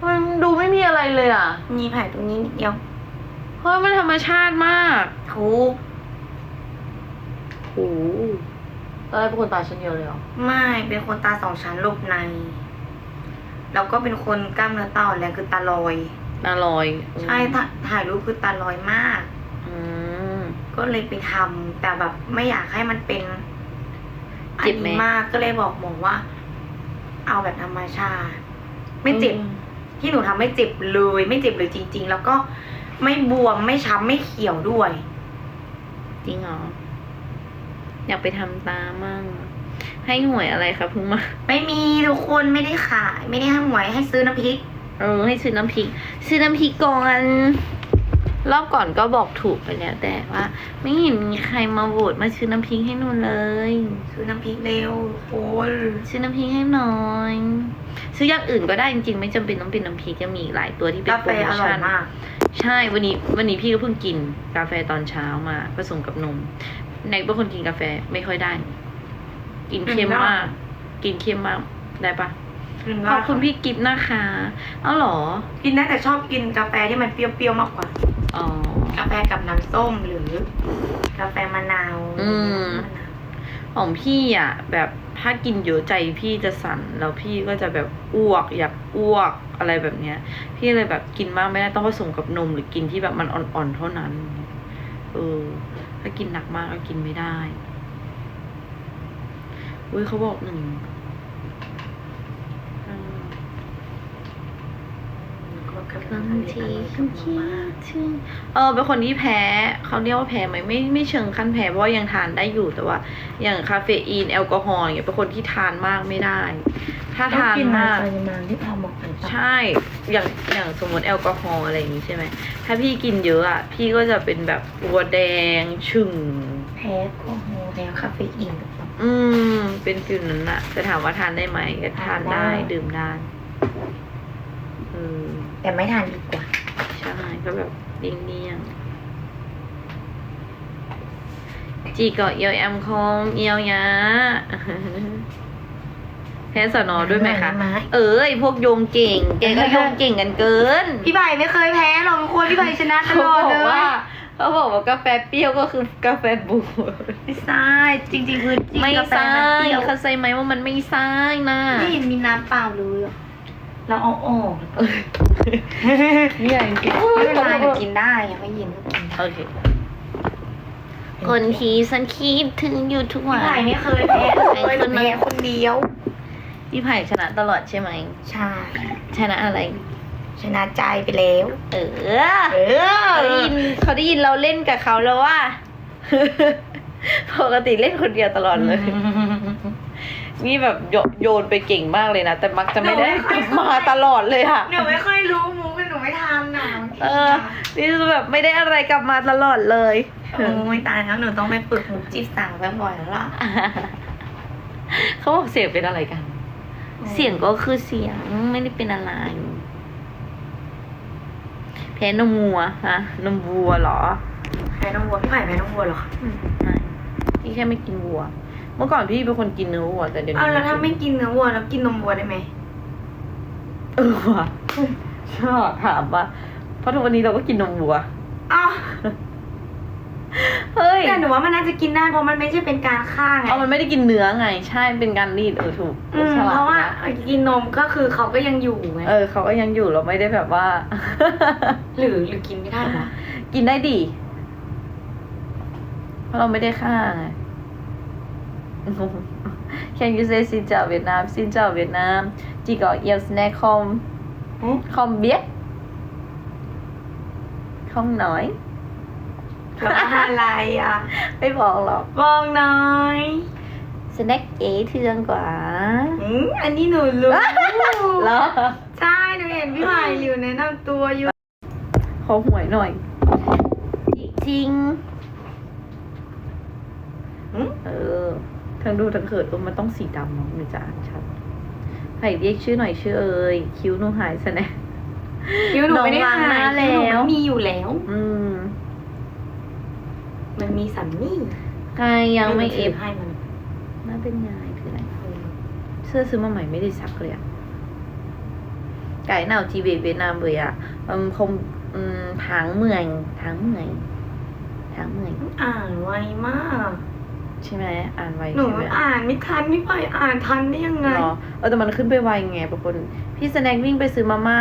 [SPEAKER 1] มันดูไม่มีอะไรเลยอะ
[SPEAKER 2] มีแผลตรงนี้นิดเดียว
[SPEAKER 1] เฮ้ยมันธรรมชาติมาก
[SPEAKER 2] ถูก
[SPEAKER 1] โอ้ตอนแรกเป็นคนตาชั้นเดียวเลยเหรอ
[SPEAKER 2] ไม่เป็นคนตาสองชั้นหลบใน แล้วก็เป็นคนกล้ามเนื้อตาอ่อนแรงคือตาลอย
[SPEAKER 1] ตาลอย
[SPEAKER 2] ใช่ถ่าถ่ายรูปคือตาลอยมาก
[SPEAKER 1] อืม
[SPEAKER 2] ก็เลยไปทำแต่แบบไม่อยากให้มันเป็นอัน
[SPEAKER 1] เจ็บไหม
[SPEAKER 2] นี้มากก็เลยบอกหมอว่า เอาแบบธรรมชาติ ไม่เจ็บที่หนูทำไม่เจ็บเลย ไม่เจ็บเลยจริง ๆ แล้วก็ไม่บวมไม่ช้ำไม่เขียวด้วย
[SPEAKER 1] จริงเหรออยากไปทำตามั่ง ให้หวยอะไรครับเพิ่งมา
[SPEAKER 2] ไม่มีทุกคนไม่ได้ขาย ไม่ได้ให้หวยให้ซื้อน้ำพริก
[SPEAKER 1] เออ ให้ซื้อน้ำพริก ซื้อน้ำพริกก่อนรอบก่อนก็บอกถูกไปแล้ว แต่ว่า ไม่เห็นมีใครมาโหวตมาซื้อน้ำพริกให้หนูเลย
[SPEAKER 2] ซื้อน้ำพริกเร็วทุกคน
[SPEAKER 1] ซื้อน้ำพริกให้หน่อย ซื้ออย่างอื่นก็ได้จริงๆ ไม่จำเป็นต้องเป็นน้ำพริกยังมีอีกหลายตัวที่เป็น
[SPEAKER 2] กา
[SPEAKER 1] โป
[SPEAKER 2] แฟ
[SPEAKER 1] รโม
[SPEAKER 2] อร่อย
[SPEAKER 1] ชั่น
[SPEAKER 2] มาก
[SPEAKER 1] ใช่วันนี้วันนี้พี่ก็เพิ่งกินกาแฟตอนเช้ามาผสมกับนมแนกเป็นคนกินกาแฟไม่ค่อยได้ กินเค็มมาก กินเค็มมากได้ปะขอบคุณพี่กิฟต์นะคะเอ้าเหรอ
[SPEAKER 2] กินได้แต่ชอบกินกาแฟที่มันเปรี้ยวๆมากกว่า
[SPEAKER 1] อ๋อ
[SPEAKER 2] กาแฟกับน้ำส้มหรือ กาแฟมะนาว
[SPEAKER 1] อืม
[SPEAKER 2] มะนาว
[SPEAKER 1] ของพี่อะ แบบถ้ากินเยอะใจพี่จะสั่นแล้วพี่ก็จะแบบอ้วกอยากอ้วกอะไรแบบเนี้ย พี่เลยแบบกินมากไม่ได้ต้องผสมกับนมหรือกินที่แบบมันอ่อนๆเท่านั้น เออ ถ้ากินหนักมากก็กินไม่ได้ อุ้ยเขาบอกหนึ่งอืมบางทีก็คิดถึงเออเป็นคนที่แพ้เขาเรียกว่าแพ้ไหมไม่ไม่เชิงขั้นแพ้เพราะว่ายังทานได้อยู่แต่ว่า อย่างคาเฟอีนแอลกอฮอล์อย่างเงี้ยเป็นคนที่ทานมากไม่ได้ ถ้าทานมาก
[SPEAKER 2] ปริมาณที่พอเหมาะหรือเปล่า
[SPEAKER 1] ใช่ อย่างอย่างสมมติแอลกอฮอล์อะไรอย่างงี้ใช่ไหมถ้าพี่กินเยอะอะพี่ก็จะเป็นแบบตัวแดงชึ่ง
[SPEAKER 2] แพ้แอลกอฮอล์แพ้คาเฟอีนหรื อเปล่า
[SPEAKER 1] อืม เป็นฟิลนั้นอะแต่ถามว่าทานได้ไหมก็ทานได้
[SPEAKER 2] ทานได้
[SPEAKER 1] ดื่มได้เออ
[SPEAKER 2] แต่ไม่ทานดีกว่า
[SPEAKER 1] ใช่ก็แบบเลี่ยงๆจีเกาะเอียวแอมคองเอียวยะแพ้สอนอด้วยไหมคะ
[SPEAKER 2] ไม่
[SPEAKER 1] เอ้ยพวกโยงเก่ง แกก็โยงเก่งกันเกิน
[SPEAKER 2] พี่ใบไม่เคยแพ้หรอกทุกคนพี่ใบชนะต
[SPEAKER 1] เขา
[SPEAKER 2] ลอด
[SPEAKER 1] บ
[SPEAKER 2] เล
[SPEAKER 1] อกว่าย เขาบอกว่ากาแฟเปรี้ยวก็คือกาแฟบู
[SPEAKER 2] ไม่ใช่จริงๆคือจริง
[SPEAKER 1] ไม่
[SPEAKER 2] กาแฟ
[SPEAKER 1] ใช่
[SPEAKER 2] มันเปรี้ยว
[SPEAKER 1] เขาใส่ไหมว่ามันไม่ใช่นะ
[SPEAKER 2] ไม่เห็นมีน้ำเปล่าเลยอะเราเอาออก
[SPEAKER 1] เนี่ยจริง
[SPEAKER 2] ไม่เป็นไรหนูกินได้ยังไม่เย็นก็กินได้
[SPEAKER 1] โอเคคนที่ฉันคิดถึงอยู่ทุกวั
[SPEAKER 2] พี่
[SPEAKER 1] น
[SPEAKER 2] ไผ่ไม่เคยแพ้เลยหนูแพ้คนเดียว
[SPEAKER 1] พี่ไผ่ชนะตลอดใช่ไหม
[SPEAKER 2] ใช่
[SPEAKER 1] ชนะอะไร
[SPEAKER 2] ชนะใจไปแล้ว
[SPEAKER 1] เออ
[SPEAKER 2] เออ
[SPEAKER 1] เขาได้ยินเขาได้ยินเราเล่นกับเขาแล้วว่า ปกติเล่นคนเดียวตลอดเลย นี่แบบโยโยนไปเก่งมากเลยนะ แต่มักจะไม่ได้กลับมาตลอดเลยอะ
[SPEAKER 2] หนูไม่ค่อยรู้มุกหนูไม่ทันอะ
[SPEAKER 1] เออ นี่คือแบบไม่ได้อะไรกลับมาตลอดเลย
[SPEAKER 2] โอ้ยตายแล้วหนูต้องไปฝึกมุกจีบสาวบ่อยๆแล้วล่ะ
[SPEAKER 1] เขาบอกเสียงเป็นอะไรกัน เสียงก็คือเสียงไม่ได้เป็นอะไร แพ้นมวัวฮะนมวัวเหรอ
[SPEAKER 2] แพ้น้องวัวพี่ไผ่แพ้น้องวัวเหรอคะ
[SPEAKER 1] อืมไม่พี่แค่ไม่กินวัว เมื่อก่อนพี่เป็นคนกินเนื้อวัวแต่เดี๋ยว
[SPEAKER 2] เอา
[SPEAKER 1] นี้
[SPEAKER 2] แล้วถ้าไม่กินเนื้อวัวแล้วกินนมวัวได้ไหม
[SPEAKER 1] เออว่ะชอบถามว่าเพราะทุกวันนี้เราก็กินนมวัว
[SPEAKER 2] อ้าว
[SPEAKER 1] เฮ้ย
[SPEAKER 2] แต่หนูว่ามันน่าจะกินได้เพราะมันไม่ใช่เป็นการฆ่าไง
[SPEAKER 1] เอามันไม่ได้กินเนื้อไง ใช่เป็นการรีดเออถูก
[SPEAKER 2] อืม
[SPEAKER 1] ฉลด
[SPEAKER 2] เพราะว่า
[SPEAKER 1] นะ
[SPEAKER 2] กินนมก็คือเขาก็ยังอยู่ไง
[SPEAKER 1] เออเขาก็ยังอยู่เราไม่ได้แบบว่า
[SPEAKER 2] หรือหรือกินไม่ได้วะ
[SPEAKER 1] กินได้ดี เพราะเราไม่ได้ฆ่าไง Can you say ซินเจ้าเวียดนามซินเจ้าเวียดนามจีก็เอียวสแน็คคอม
[SPEAKER 2] หึ
[SPEAKER 1] คอมเบียดคอมหน่อย
[SPEAKER 2] แล้วก็อะไรอะ
[SPEAKER 1] ไม่บอกหรอก
[SPEAKER 2] บอกหน่อย
[SPEAKER 1] สแน็คเอเทืองกว่า
[SPEAKER 2] อืมอันนี้หนูรู้
[SPEAKER 1] เหรอ
[SPEAKER 2] ใช่หนูเห็นพี่ใหม่อยู่แนะนำตัวอยู่
[SPEAKER 1] ขอหวยหน่อย จริง
[SPEAKER 2] หึ
[SPEAKER 1] ๆเออทั้งดูทั้งเขินเออมันต้องสีดำเนาะหนูจะอ่านชัดใครเรียกชื่อหน่อยชื่อเอ่ยคิ้วหนูหายสแน็ค
[SPEAKER 2] คิวหนูไม่ได้
[SPEAKER 1] น้องล้างหน้า
[SPEAKER 2] หายคิวหนู
[SPEAKER 1] แล้ว
[SPEAKER 2] มันมีอยู่แล้ว
[SPEAKER 1] อืม
[SPEAKER 2] มันมีสัมมี่
[SPEAKER 1] ใครยังไม่เอฟ
[SPEAKER 2] ให้มัน
[SPEAKER 1] น่าเป็นยายคืออะไร เสื้อซื้อมาใหม่ไม่ได้ซักเลยอะไก่หนาวจีเวเวียดนามเลยอะอืมคงอืมทางเมืองทางเมืองทางเมือง
[SPEAKER 2] อ่านไวมาก
[SPEAKER 1] ใช่ไหมอ่านไว
[SPEAKER 2] หนู
[SPEAKER 1] ใช่ไหม
[SPEAKER 2] อ่านไม่ทันพี่ใหม่อ่านทันได้ยังไง
[SPEAKER 1] เหรอเออแต่มันขึ้นไปไวไงบางคนพี่สแน็ควิ่งไปซื้อมาม่า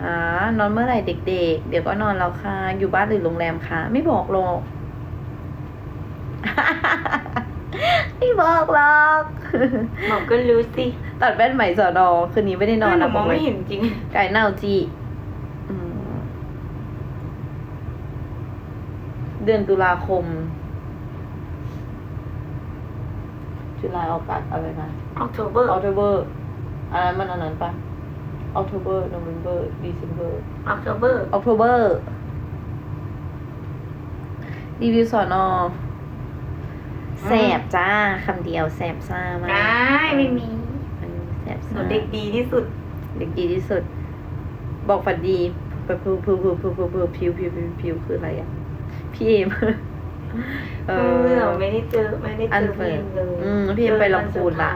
[SPEAKER 1] อ่านอนเมื่อไหร่เด็ก ๆ เดี๋ยวก็นอนแล้วค่ะ อยู่บ้านหรือโรงแรมคะไม่บอกหรอก ไม่บอกหรอก
[SPEAKER 2] บอกก็รู้สิ
[SPEAKER 1] ตัดแว่นใหม่สอนอคืนนี้ไม่ได้นอน
[SPEAKER 2] หนู
[SPEAKER 1] นะ
[SPEAKER 2] มอง
[SPEAKER 1] เล
[SPEAKER 2] ไม่
[SPEAKER 1] ย
[SPEAKER 2] เห็นจริง
[SPEAKER 1] ไก่เน่าจีอืมเดือนตุลาคม จุลาออกาศอะไรนะ
[SPEAKER 2] ออกโทเบอร์
[SPEAKER 1] ออ t เบอร์อันนั้นมันอันนั้นปะออ t เบอร์โนเวมเบอร์ด c เ m อร์
[SPEAKER 2] ออกโทเบอร์
[SPEAKER 1] ออกเบอร์รีวิวสอนอ แสบจ้าคำเดียวแสบซ่ามาก
[SPEAKER 2] ได้ไม่มี
[SPEAKER 1] มันแสบ
[SPEAKER 2] หนู
[SPEAKER 1] ซ่า
[SPEAKER 2] เด็กดีที่สุด
[SPEAKER 1] เด็กดีที่สุด บอกฝันดีพิวพิวพิวพิวพิวพิวพิวพิวพิวพิวคืออะไรอะพี่เอมเอ
[SPEAKER 2] เอ
[SPEAKER 1] อ
[SPEAKER 2] อไม่ได้เจอไม่ได้
[SPEAKER 1] อั
[SPEAKER 2] เจ
[SPEAKER 1] น
[SPEAKER 2] อ
[SPEAKER 1] เฟิ
[SPEAKER 2] พี่
[SPEAKER 1] ร์
[SPEAKER 2] เอ็
[SPEAKER 1] น
[SPEAKER 2] มเลย
[SPEAKER 1] อืมพี่เอ็มไปลำพูนละ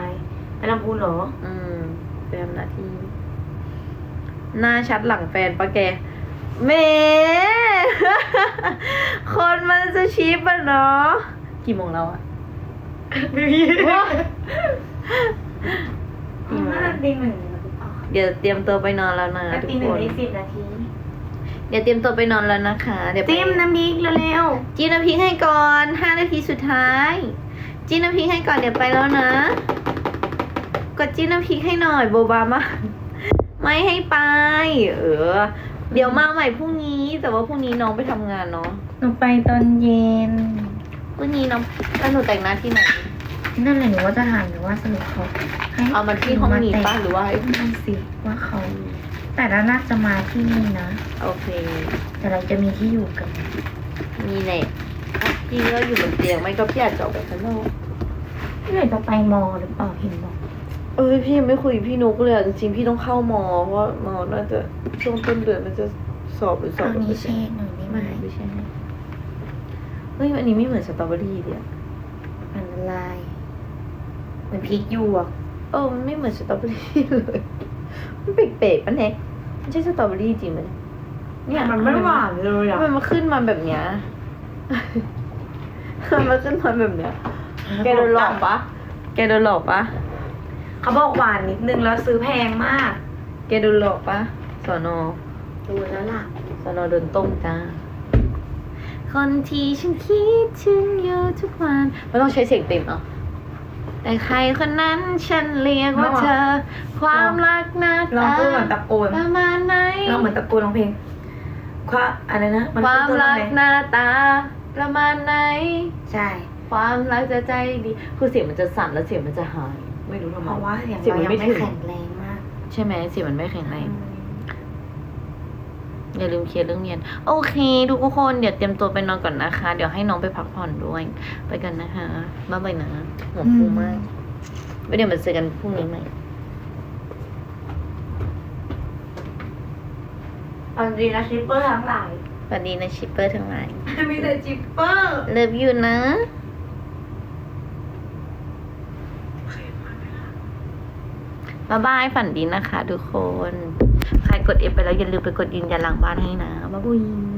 [SPEAKER 2] ไปลำพูนเหรอ
[SPEAKER 1] อืมเป็นทำหน้าที่ หน้าชัดหลังแฟนปะแกเม คนมันจะชิปอะเนาะกี่โมงแล้วอะ
[SPEAKER 2] ไม่มี
[SPEAKER 1] ว้า
[SPEAKER 2] ตีมาตีหนึ่งหรือเปล่า
[SPEAKER 1] เดี๋ยวเตรียมตัวไปนอนแล้วนะ
[SPEAKER 2] ก็
[SPEAKER 1] ทุก
[SPEAKER 2] ตีห
[SPEAKER 1] ค
[SPEAKER 2] นึ่ง
[SPEAKER 1] น
[SPEAKER 2] ได้สิบนาที
[SPEAKER 1] เดี๋ยวเตรียมตัวไปนอนแล้วนะคะ เดี๋ยวไป
[SPEAKER 2] จิ้มน้ำพริกเร็ว
[SPEAKER 1] จิ้มน้ำพริกให้ก่อนห้านาทีสุดท้าย จิ้มน้ำพริกให้ก่อนเดี๋ยวไปแล้วนะ กดจิ้มน้ำพริกให้หน่อยโบบามาไม่ให้ไป เออ เดี๋ยวมาใหม่พรุ่งนี้ แต่ว่าพรุ่งนี้น้องไปทำงานเนาะ
[SPEAKER 2] ๆหนูไปตอนเย็น
[SPEAKER 1] พรุ่งนี้น้องแล้วหนูแต่งหน้าที่ไหน
[SPEAKER 2] นั่นแหละหนูว่าจะถามหนูว่าสรุปเขาให้
[SPEAKER 1] เอามาที่ห้องนี้ป้าหรือว่าให้
[SPEAKER 2] นั่นสิว่าเขา แต่ละน่าจะมาที่นี่นะ
[SPEAKER 1] โอเค
[SPEAKER 2] แต่เราจะมีที่อยู่กัน
[SPEAKER 1] มีแหละพี่ก็อยู่บนเตียงไม่ก็พี่อาจจะออกไปข้างนอก
[SPEAKER 2] พี่ไหนจะไปมอหรือเปล่าเห็นบอก
[SPEAKER 1] เอ้ยพี่ยังไม่คุยกับพี่นุกเลยอะจริงๆพี่ต้องเข้ามอเพราะว่ามอน่าจะช่วงต้นเดือนมันจะสอบหรือสอบ
[SPEAKER 2] เอานี้เช็คหน่อยได้ไหม
[SPEAKER 1] ไม่ไม่ใช่ เฮ้ยอันนี้ไม่เหมือนสตรอเบอรี่เดียว
[SPEAKER 2] มันละลายเหมือนพริกหยวก
[SPEAKER 1] เออมันไม่เหมือนสตรอเบอรี่เลยมันแปลกๆปะเนี่ยไม่ใช่สตรอเบอรี่จริงไหมเนี่ย
[SPEAKER 2] มันไม่หวานเลย
[SPEAKER 1] ทำ
[SPEAKER 2] อะ
[SPEAKER 1] ไมมันขึ้นมาแบบเนี้ยทำไมมันขึ้นมาแบบเนี้ยแกโดนหลอกปะแกโดนหลอกปะ
[SPEAKER 2] เขาบอกหวานนิดนึงแล้วซื้อแพงมาก
[SPEAKER 1] แกโดนหลอกปะสอนอ
[SPEAKER 2] ดูแล้วล่ะ
[SPEAKER 1] สอนอโดนต้มจ้า คนที่ฉันคิดถึงอยู่ทุกวันไม่ต้องใช้เสียงเต็มเนาะแต่ใครคนนั้นฉันเรียกว่าเธอ ความรักหน้า
[SPEAKER 2] ลอง
[SPEAKER 1] ตา
[SPEAKER 2] พูดเหมือนตะโกน
[SPEAKER 1] ประมาณไหน
[SPEAKER 2] ลองเหมือนตะโกนร้องเพลงความอะไรนะน
[SPEAKER 1] ความ
[SPEAKER 2] ขึ้นต้น
[SPEAKER 1] รัก
[SPEAKER 2] อะ
[SPEAKER 1] หน้าตา ประมาณไหน
[SPEAKER 2] ใช่
[SPEAKER 1] ความรักจะใจดีคือเสียงมันจะสั่นแล้วเสียงมันจะหาย ไม่รู้ทำ
[SPEAKER 2] เพ
[SPEAKER 1] ไม
[SPEAKER 2] ราะว่าเสียง
[SPEAKER 1] เสียง
[SPEAKER 2] เรา
[SPEAKER 1] มัน
[SPEAKER 2] ยัง
[SPEAKER 1] ไม่
[SPEAKER 2] ไม่
[SPEAKER 1] ถึง
[SPEAKER 2] แข็งแรงมาก
[SPEAKER 1] ใช่ไหมเสียงมันไม่แข็งแรง อย่าลืมเคลียร์เรื่องเรียน โอเคทุกคนเดี๋ยวเตรียมตัวไปนอนก่อนนะคะ เดี๋ยวให้น้องไปพักผ่อนด้วย ไปกันนะคะบ๊ายบายนะหัวฟูมากไว้เดี๋ยวมาเจอกันพรุ่งนี้ใหม่
[SPEAKER 2] เอาจริงนะชิปเปอร์ทั้งหลาย
[SPEAKER 1] สวัสดีนะชิปเปอร์ทั้งหลาย
[SPEAKER 2] มีแต่ชิปเปอร์
[SPEAKER 1] เลิฟยูนะบ๊ายบายฝันดีนะคะทุกคน ใครกดเอฟไปแล้วอย่าลืมไปกดยืนยันหลังบ้านให้นะบ๊ายบาย